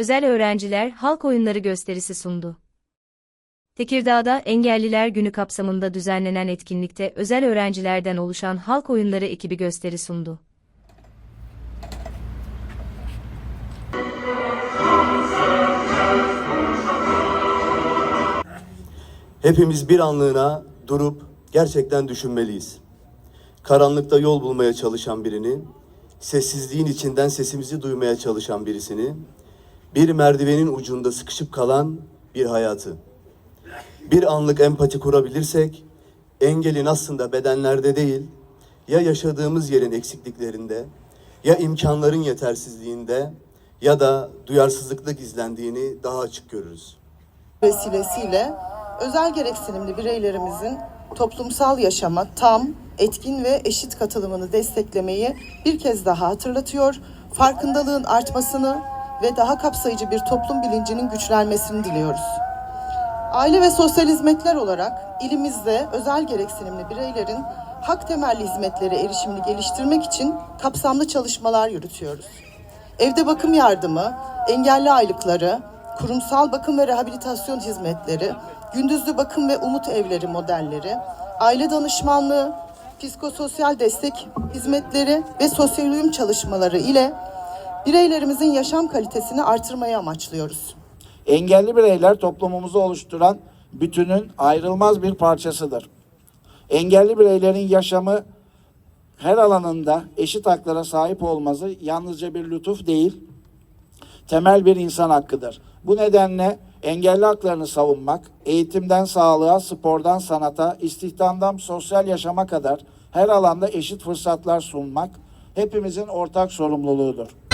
özel öğrenciler halk oyunları gösterisi sundu. Tekirdağ'da Engelliler Günü kapsamında düzenlenen etkinlikte özel öğrencilerden oluşan halk oyunları ekibi gösteri sundu. Hepimiz bir anlığına durup gerçekten düşünmeliyiz. Karanlıkta yol bulmaya çalışan birini, sessizliğin içinden sesimizi duymaya çalışan birisini, bir merdivenin ucunda sıkışıp kalan bir hayatı. Bir anlık empati kurabilirsek, engelin aslında bedenlerde değil, ya yaşadığımız yerin eksikliklerinde, ya imkanların yetersizliğinde, ya da duyarsızlıkta gizlendiğini daha açık görürüz. vesilesiyle özel gereksinimli bireylerimizin toplumsal yaşama tam, etkin ve eşit katılımını desteklemeyi bir kez daha hatırlatıyor, farkındalığın artmasını ve daha kapsayıcı bir toplum bilincinin güçlenmesini diliyoruz. Aile ve sosyal hizmetler olarak ilimizde özel gereksinimli bireylerin hak temelli hizmetlere erişimini geliştirmek için kapsamlı çalışmalar yürütüyoruz. Evde bakım yardımı, engelli aylıkları, kurumsal bakım ve rehabilitasyon hizmetleri, gündüzlü bakım ve umut evleri modelleri, aile danışmanlığı, psikososyal destek hizmetleri ve sosyal uyum çalışmaları ile bireylerimizin yaşam kalitesini artırmayı amaçlıyoruz. Engelli bireyler toplumumuzu oluşturan bütünün ayrılmaz bir parçasıdır. Engelli bireylerin yaşamı her alanında eşit haklara sahip olması yalnızca bir lütuf değil, temel bir insan hakkıdır. Bu nedenle engelli haklarını savunmak, eğitimden sağlığa, spordan sanata, istihdamdan sosyal yaşama kadar her alanda eşit fırsatlar sunmak hepimizin ortak sorumluluğudur.